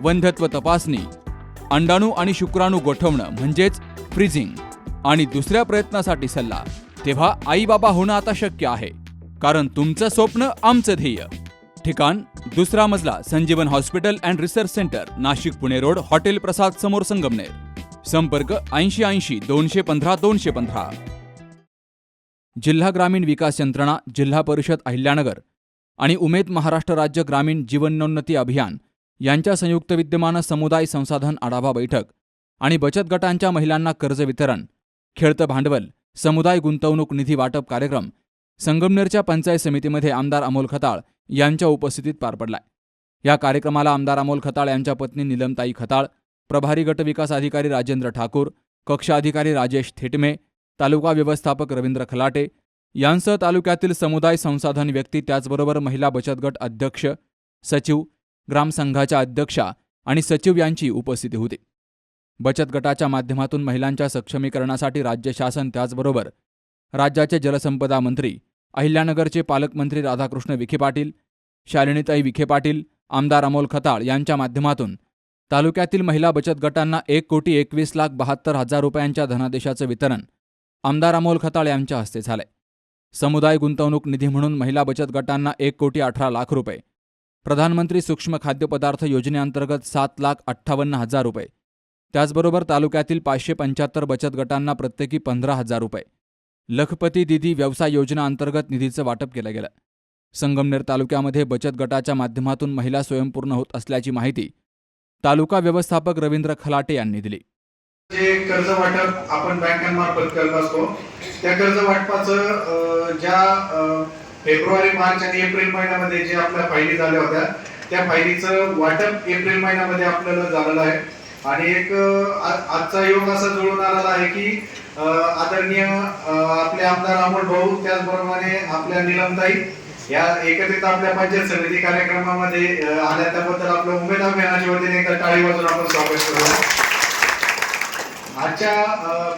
वंध्यत्व तपासणी अंडाणू आणि शुक्राणू गोठवणं म्हणजेच फ्रीजिंग आणि दुसऱ्या प्रयत्नासाठी सल्ला. तेव्हा आई बाबा होणं आता शक्य आहे कारण तुमचं स्वप्न आमचं ध्येय. ठिकाण दुसरा मजला Sanjeevan hospital and research centre Nashik Pune road hotel Prasad समोर संगमनेर. संपर्क ऐंशी ऐंशी दोनशे पंधरा दोनशे पंधरा. जिल्हा ग्रामीण विकास यंत्रणा जिल्हा परिषद अहिल्यानगर आणि उमेद महाराष्ट्र राज्य ग्रामीण जीवनोन्नती अभियान यांच्या संयुक्त विद्यमानं समुदाय संसाधन आढावा बैठक आणि बचत गटांच्या महिलांना कर्ज वितरण खेळतं भांडवल समुदाय गुंतवणूक निधी वाटप कार्यक्रम संगमनेरच्या पंचायत समितीमध्ये आमदार अमोल खताळ यांच्या उपस्थितीत पार पडलाय. या कार्यक्रमाला आमदार अमोल खताळ यांच्या पत्नी निलमताई खताळ प्रभारी गट विकास अधिकारी राजेंद्र ठाकूर कक्ष अधिकारी राजेश थेटमे तालुका व्यवस्थापक रवींद्र खलाटे यांसह तालुक्यातील समुदाय संसाधन व्यक्ती त्याचबरोबर महिला बचत गट अध्यक्ष सचिव ग्रामसंघाच्या अध्यक्षा आणि सचिव यांची उपस्थिती होती. बचत गटाच्या माध्यमातून महिलांच्या सक्षमीकरणासाठी राज्य शासन त्याचबरोबर राज्याचे जलसंपदा मंत्री अहिल्यानगरचे पालकमंत्री राधाकृष्ण विखे पाटील शालिनीताई विखे पाटील आमदार अमोल खताळ यांच्या माध्यमातून तालुक्यातील महिला बचत गटांना एक कोटी एकवीस लाख बहात्तर हजार रुपयांच्या धनादेशाचं वितरण आमदार अमोल खताळ यांच्या हस्ते झालंय. समुदाय गुंतवणूक निधी म्हणून महिला बचत गटांना एक कोटी अठरा लाख रुपये प्रधानमंत्री सूक्ष्म खाद्यपदार्थ योजनेअंतर्गत सात लाख अठ्ठावन्न हजार रुपये. त्याचबरोबर तालुक्यातील पाचशे पंच्याहत्तर बचत गटांना प्रत्येकी पंधरा हजार रुपये. लखपती दिदी व्यवसाय योजना अंतर्गत निधीचं वाटप केलं गेलं. संगमनेर तालुक्यामध्ये बचत गटाच्या माध्यमातून महिला स्वयंपूर्ण होत असल्याची माहिती तालुका व्यवस्थापक रवींद्र खलाटे यांनी दिली. जे कर्ज वाटप आपण बँकांमार्फत करत असतो त्या कर्ज वाटपाचं ज्या फेब्रुवारी मार्च आणि एप्रिल महिन्यामध्ये जे आपल्या फायली झाल्या होत्या त्या फायलीचं वाटप एप्रिल महिन्यामध्ये आपल्याला झालेलं आहे. आणि एक आजचा योग असा जुळून आलेला आहे की आदरणीय आपले आमदार अमोल भाऊ त्याचप्रमाणे आपल्या निलमताई या एकत्रित आपल्या पंचायत समिती कार्यक्रमामध्ये आल्या. त्याबद्दल आपलं उमेद अभियानाच्या वतीने एका टाळी वाजून आपण स्वागत करूया आजच्या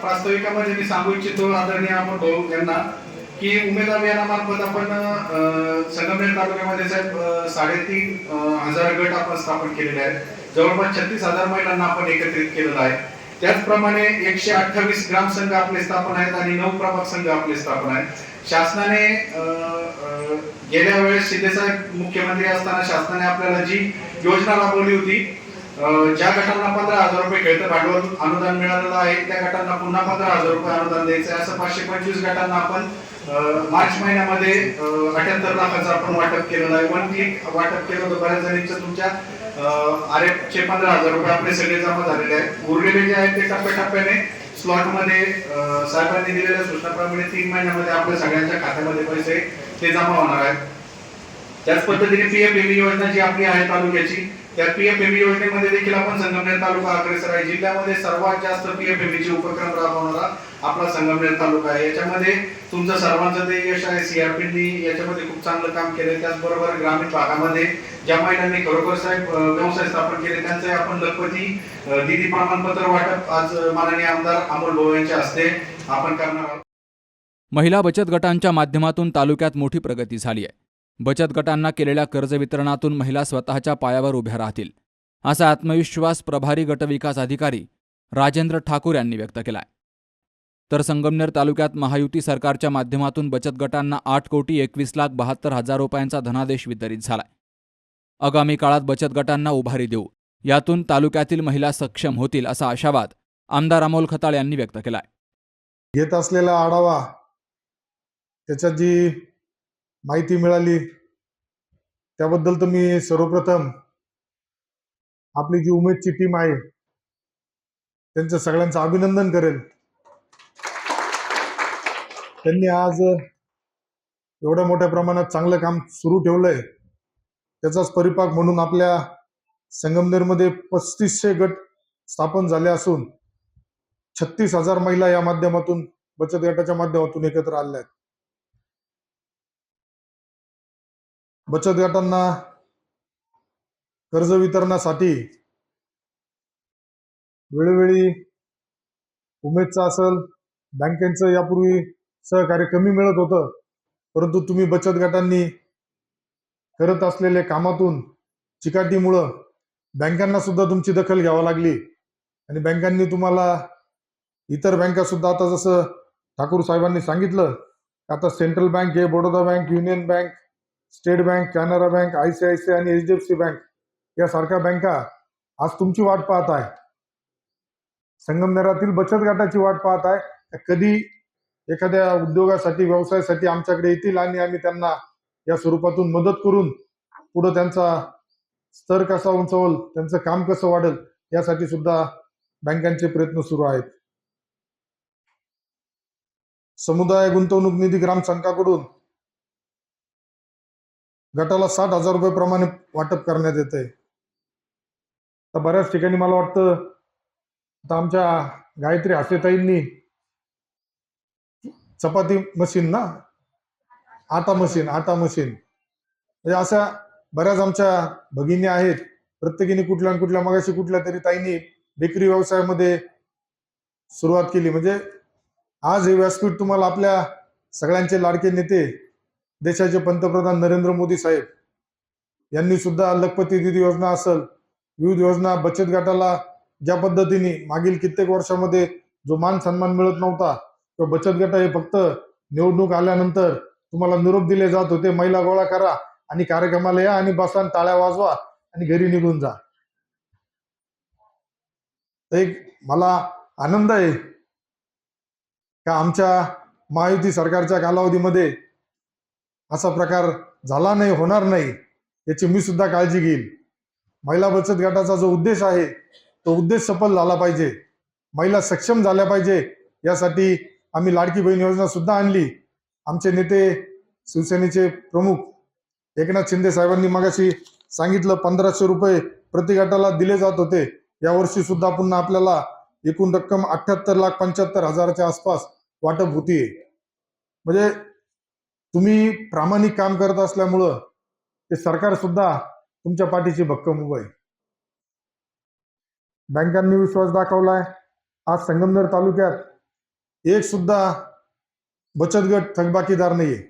प्रास्ताविकामध्ये मी सांगू इच्छितो आदरणीय अमोल भाऊ यांना की उमेद यानामार्फत आपण संगमनेर तालुक्यामध्ये साहेब साडेतीन हजार गट आपण स्थापन केलेले आहेत. जवळपास छत्तीस हजार महिलांना आपण एकत्रित केलेलं आहे. त्याचप्रमाणे एकशे अठ्ठावीस ग्रामसंघ आपले स्थापन आहेत आणि नऊ प्रभाग संघ आपले स्थापन आहेत. शासनाने गेल्या वेळेस शिंदेसाहेब मुख्यमंत्री असताना शासनाने आपल्याला जी योजना राबवली होती ज्या गटांना पंधरा हजार रुपये खेळतं भांडवल अनुदान मिळालेलं आहे त्या गटांना पुन्हा पंधरा हजार रुपये अनुदान द्यायचं आहे. असं पाचशे पंचवीस गटांना आपण मार्च महिन्यामध्ये अठ्याहत्तर लाखाचं आपण वाटप केलेलं आहे. वन क्लिक वाटप केलं होतं बऱ्याच जणींचं तुमच्या आर चे पंधरा हजार रुपये आपले सगळे जमा झालेले आहेत. उरलेले जे आहेत ते टप्प्याटप्प्याने स्लॉटमध्ये साहेबांनी दिलेल्या सूचनाप्रमाणे तीन महिन्यामध्ये आपल्या सगळ्यांच्या खात्यामध्ये पैसे ते जमा होणार आहेत. त्याच पद्धतीने पीएफएमई योजना जी आपली आहे तालुक्याची त्या पीएफएमई योजनेमध्ये देखील आपण संगमनेर तालुका अग्रेसर आहे. जिल्ह्यामध्ये सर्वात जास्त पीएफएमई चे उपक्रम राबवणारा आपला संगमनेर तालुका आहे. याच्यामध्ये तुमचं सर्वांचं ते यश आहे. सीआरपीनी याच्यामध्ये खूप चांगलं काम केलं त्याचबरोबर ग्रामीण भागामध्ये ज्या महिलांनी खरोखर साहेब व्यवसाय स्थापन केले त्यांचे आपण लखपती दिदी प्रमाणपत्र वाटप आज माननीय आमदार अमोल भाऊ यांच्या हस्ते आपण करणार आहोत. महिला बचत गटांच्या माध्यमातून तालुक्यात मोठी प्रगती झाली आहे. बचत गटांना केलेल्या कर्ज वितरणातून महिला स्वतःच्या पायावर उभ्या राहतील असा आत्मविश्वास प्रभारी गटविकास अधिकारी राजेंद्र ठाकूर यांनी व्यक्त केलाय. तर संगमनेर तालुक्यात महायुती सरकारच्या माध्यमातून बचत गटांना आठ कोटी एकवीस लाख बहात्तर हजार रुपयांचा धनादेश वितरित झालाय. आगामी काळात बचत गटांना उभारी देऊ यातून तालुक्यातील महिला सक्षम होतील असा आशावाद आमदार अमोल खताळ यांनी व्यक्त केलाय. घेत असलेला आढावा त्याच्यात जी माहिती मिळाली त्याबद्दल तर मी सर्वप्रथम आपली जी उमेदची टीम आहे त्यांचं सगळ्यांचं अभिनंदन करेल. त्यांनी आज एवढ्या मोठ्या प्रमाणात चांगलं काम सुरू ठेवलंय. त्याचाच परिपाक म्हणून आपल्या संगमनेरमध्ये पस्तीसशे गट स्थापन झाले असून छत्तीस हजार महिला या माध्यमातून बचत गटाच्या माध्यमातून एकत्र आल्या आहेत. बचत गटांना कर्ज वितरणासाठी वेळोवेळी उमेदचं असेल बँकेचं यापूर्वी सहकार्य कमी मिळत होतं. परंतु तुम्ही बचत गटांनी करत असलेल्या कामातून चिकाटीमुळं बँकांना सुद्धा तुमची दखल घ्यावी लागली. आणि बँकांनी तुम्हाला इतर बँका सुद्धा आता जसं ठाकूर साहेबांनी सांगितलं आता सेंट्रल बँक आहे Baroda bank union bank state bank Canara bank I C I C आणि H D F C bank यासारख्या बँका आज तुमची वाट पाहत आहे संगमनेरातील बचत गटाची वाट पाहत आहे. कधी एखाद्या उद्योगासाठी व्यवसायासाठी आमच्याकडे येतील आणि आम्ही त्यांना या स्वरूपातून मदत करून पुढे त्यांचा स्तर कसा उंचवल त्यांचं काम कसं वाढेल यासाठी सुद्धा बँकांचे प्रयत्न सुरू आहेत. समुदाय गुंतवणूक निधी ग्रामसंघाकडून गटाला साठ हजार रुपये प्रमाणे वाटप करण्यात येत आहे. तर बऱ्याच ठिकाणी मला वाटतं आता आमच्या गायत्री आशेताईंनी चपाती मशीन ना? आटा मशीन आटा मशीन म्हणजे अशा बऱ्याच आमच्या भगिनी आहेत. प्रत्येकीने कुठल्या कुठल्या मगाशी कुठल्या तरी ताईंनी बेकरी व्यवसायामध्ये सुरुवात केली. म्हणजे आज हे व्यासपीठ तुम्हाला आपल्या सगळ्यांचे लाडके नेते देशाचे पंतप्रधान नरेंद्र मोदी साहेब यांनी सुद्धा लखपती निधी योजना असेल विविध योजना बचत गटाला ज्या पद्धतीने मागील कित्येक वर्षामध्ये जो मान सन्मान मिळत नव्हता तो बचत गट हे फक्त निवडणूक आल्यानंतर तुम्हाला निरोप दिले जात होते महिला गोळा करा आणि कार्यक्रमाला या आणि बसा आणि टाळ्या वाजवा आणि घरी निघून जा. एक मला आनंद आहे का आमच्या महायुती सरकारच्या कालावधीमध्ये असा प्रकार झाला नाही होणार नाही याची मी सुद्धा काळजी घेईल महिला बचत गटाचा जो उद्देश आहे तो उद्देश सफल झाला पाहिजे. महिला सक्षम झाल्या पाहिजे यासाठी आम्ही लाडकी बहीण योजना सुद्धा आणली. आमचे नेते शिवसेनेचे प्रमुख एकनाथ शिंदे साहेबांनी मगाशी सांगितलं पंधराशे रुपये प्रति गटाला दिले जात होते. यावर्षी सुद्धा पुन्हा आपल्याला एकूण रक्कम अठ्याहत्तर लाख पंच्याहत्तर हजाराच्या आसपास वाटप होतीये. म्हणजे तुम्ही प्रामाणिक काम करत असल्यामुळं ते सरकार सुद्धा तुमच्या पाठीची भक्कम उभं आहे. बँकांनी विश्वास दाखवलाय. आज संगमनेर तालुक्यात एक सुद्धा बचत गट थकबाकीदार नाहीये.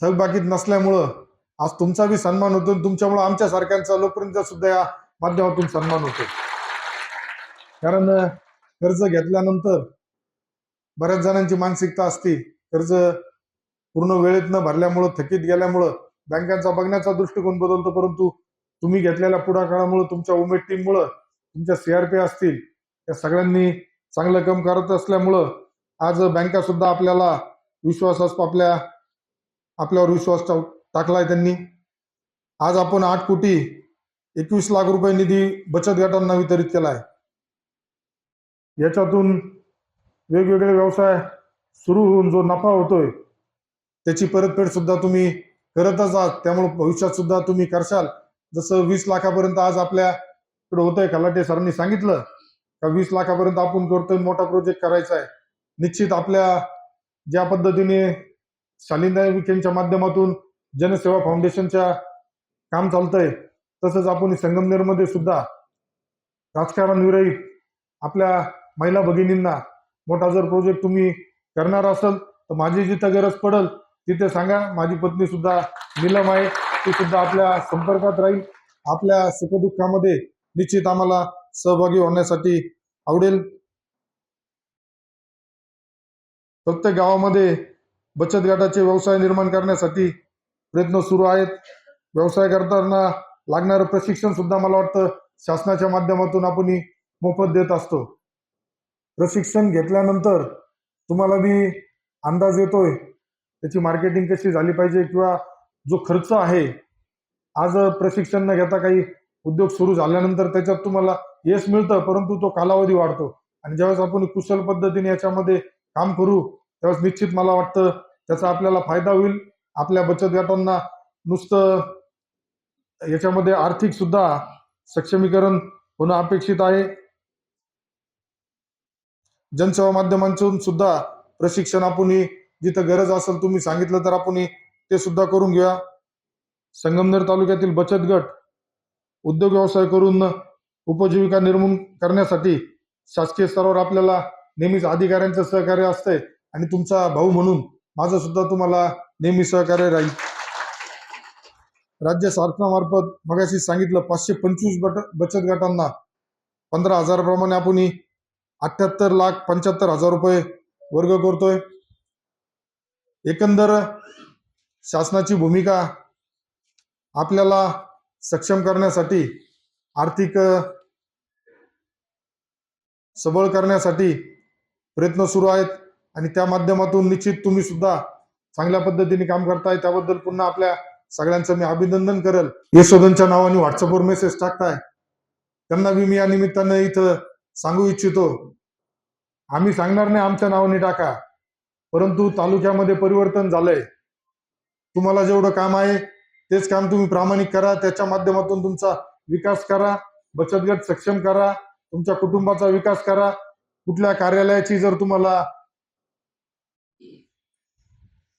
थकबाकीत नसल्यामुळं आज तुमचा बी सन्मान होतो तुमच्यामुळं आमच्या सारख्यांचा लोकपर्यंत सुद्धा या माध्यमातून सन्मान होतो. कारण कर्ज घेतल्यानंतर बऱ्याच जणांची मानसिकता असते. कर्ज पूर्ण वेळेत न भरल्यामुळं थकीत गेल्यामुळं बँकांचा बघण्याचा दृष्टिकोन बदलतो परंतु तुम्ही घेतलेल्या पुढाकारामुळे तुमच्या उमेद टीममुळं तुमच्या सीआरपी असतील या सगळ्यांनी चांगलं काम करत असल्यामुळं आज बँका सुद्धा आपल्याला विश्वास आपल्या आपल्यावर विश्वास टाकलाय त्यांनी. आज आपण आठ कोटी एकवीस लाख रुपये निधी बचत गटांना वितरित केलाय. याच्यातून वेगवेगळे व्यवसाय सुरू होऊन जो नफा होतोय त्याची परतफेड सुद्धा तुम्ही करतच आहात. त्यामुळे भविष्यात सुद्धा तुम्ही करशाल. जसं वीस लाखापर्यंत आज आपल्याकडे होतंय खलाटे सरांनी सांगितलं का वीस लाखापर्यंत आपण करतोय मोठा प्रोजेक्ट करायचा आहे. निश्चित आपल्या ज्या पद्धतीने शालिंदा विखेंच्या माध्यमातून जनसेवा फाउंडेशनच्या काम चालतंय तसंच आपण संगमनेरमध्ये सुद्धा राजकारण विरहित आपल्या महिला भगिनींना मोठा जर प्रोजेक्ट तुम्ही करणार असाल तर माझी जिथं गरज पडेल तिथे सांगा माझी पत्नी सुद्धा नीलम आहे ती सुद्धा आपल्या संपर्कात राहील. आपल्या सुखदुःखामध्ये निश्चित आम्हाला सहभागी होण्यासाठी आवडेल. प्रत्येक गावामध्ये बचत गटाचे व्यवसाय निर्माण करण्यासाठी प्रयत्न सुरू आहेत. व्यवसाय करताना लागणारं प्रशिक्षण सुद्धा मला वाटतं शासनाच्या माध्यमातून आपण मोफत देत असतो. प्रशिक्षण घेतल्यानंतर तुम्हाला मी अंदाज येतोय त्याची मार्केटिंग कशी झाली पाहिजे किंवा जो खर्च आहे आज प्रशिक्षण न घेता काही उद्योग सुरू झाल्यानंतर त्याच्यात तुम्हाला यश मिळतं परंतु तो कालावधी वाढतो. आणि ज्यावेळेस आपण कुशल पद्धतीने याच्यामध्ये काम करू त्यावेळेस निश्चित मला वाटतं त्याचा आपल्याला फायदा होईल. आपल्या बचत गटांना नुसतं याच्यामध्ये आर्थिक सुद्धा सक्षमीकरण होणं अपेक्षित आहे. जनसेवा माध्यमांतून सुद्धा प्रशिक्षण आपण जिथं गरज असेल तुम्ही सांगितलं तर आपण ते सुद्धा करून घेऊया. संगमनेर तालुक्यातील बचत गट उद्योग व्यवसाय करून उपजीविका निर्माण करण्यासाठी शासकीय स्तरावर आपल्याला नेहमीच अधिकाऱ्यांचं सहकार्य असतंय आणि तुमचा भाऊ म्हणून माझं सुद्धा तुम्हाला नेहमी सहकार्य राहील. राज्य शासनामार्फत मगाशी सांगितलं पाचशे पंचवीस बट बचत गटांना पंधरा हजाराप्रमाणे आपण अठ्याहत्तर लाख पंच्याहत्तर हजार रुपये वर्ग करतोय. एकंदर शासनाची भूमिका आपल्याला सक्षम करण्यासाठी आर्थिक सबळ करण्यासाठी प्रयत्न सुरू आहेत आणि त्या माध्यमातून निश्चित तुम्ही सुद्धा चांगल्या पद्धतीने काम करताय. त्याबद्दल पुन्हा आपल्या सगळ्यांचं मी अभिनंदन करेल. यशोधनच्या नावाने व्हॉट्सअपवर मेसेज टाकताय. त्यांना बी मी या निमित्तानं इथं सांगू इच्छितो. आम्ही सांगणार नाही आमच्या नावाने टाका. परंतु तालुक्यामध्ये परिवर्तन झालंय. तुम्हाला जेवढं काम आहे तेच काम तुम्ही प्रामाणिक करा त्याच्या माध्यमातून तुमचा विकास करा बचत गट सक्षम करा तुमच्या कुटुंबाचा विकास करा. कुठल्या कार्यालयाची जर तुम्हाला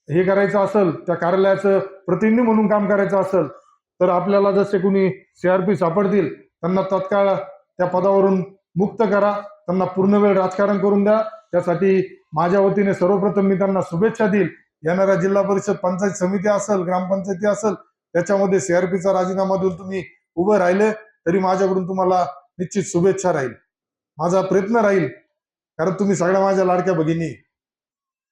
हे करायचं असेल त्या कार्यालयाचं प्रतिनिधी म्हणून काम करायचं असेल तर आपल्याला जसे कोणी सीआरपी सापडतील त्यांना तत्काळ त्या पदावरून मुक्त करा त्यांना पूर्ण वेळ राजकारण करून द्या. त्यासाठी माझ्या वतीने सर्वप्रथम मी त्यांना शुभेच्छा देईल. येणाऱ्या जिल्हा परिषद पंचायत समिती असेल ग्रामपंचायती असेल त्याच्यामध्ये सीआरपीचा राजीनामा देऊन तुम्ही उभे राहिले तरी माझ्याकडून तुम्हाला निश्चित शुभेच्छा राहील. माझा प्रयत्न राहील कारण तुम्ही सगळ्या माझ्या लाडक्या भगिनी.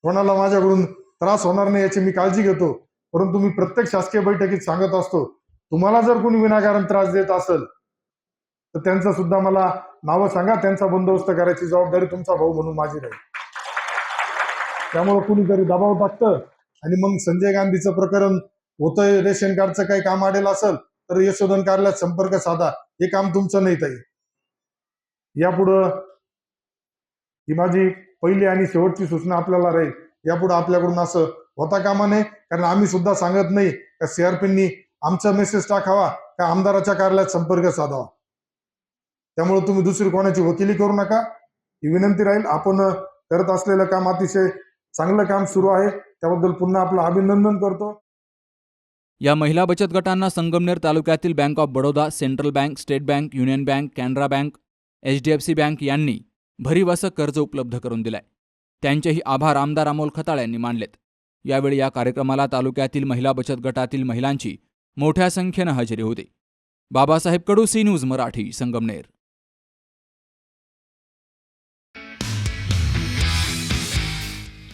कोणाला माझ्याकडून त्रास होणार नाही याची मी काळजी घेतो परंतु मी प्रत्येक शासकीय बैठकीत सांगत असतो तुम्हाला जर कोणी विनाकारण त्रास देत असेल तर त्यांचं सुद्धा मला नावं सांगा त्यांचा बंदोबस्त करायची जबाबदारी तुमचा भाऊ म्हणून माझी राहील. त्यामुळे कुणीतरी दबाव टाकतं. आणि मग संजय गांधीचं प्रकरण होतंय रेशन कार्डचं काही काम आडेल असेल तर यशोधन कार्यालयात संपर्क साधा. हे काम तुमचं नाही ताई. यापुढं ही माझी पहिली आणि शेवटची सूचना आपल्याला राहील. यापुढे आपल्याकडून असं होता कामा नये कारण आम्ही सुद्धा सांगत नाही का सीआरपींनी आमचा मेसेज टाकावा का आमदाराच्या कार्यालयात संपर्क साधावा. त्यामुळे तुम्ही दुसरी कोणाची वकिली करू नका. ही विनंती राहील. आपण करत असलेलं काम अतिशय चांगलं काम सुरू आहे. त्याबद्दल पुन्हा आपलं अभिनंदन करतो. या महिला बचत गटांना संगमनेर तालुक्यातील bank of Baroda central bank state bank union bank Canara bank H D F C bank यांनी भरीव असं कर्ज उपलब्ध करून दिलंय. त्यांचेही आभार आमदार अमोल खताळ यांनी मानलेत. यावेळी या कार्यक्रमाला तालुक्यातील महिला बचत गटातील महिलांची मोठ्या संख्येनं हजेरी होती. Babasaheb Kadu C news Marathi Sangamner.